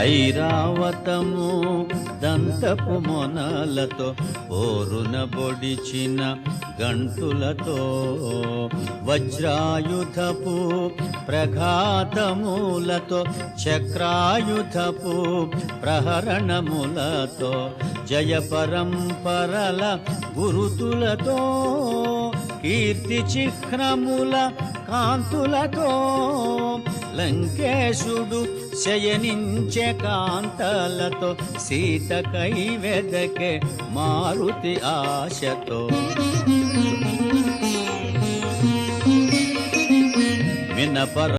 ఐరావతము దంతపు మొనలతో ఓరున బొడిచిన గంటులతో వజ్రాయుధపు ప్రఘాతములతో చక్రాయుధపు ప్రహరణములతో జయ పరంపరల గురుతులతో కీర్తి చిహ్నముల కాంతులతో లంకేశుడు శయనించే కాంతలతో సీత కై వెదకే మారుతి ఆశతో. వినపర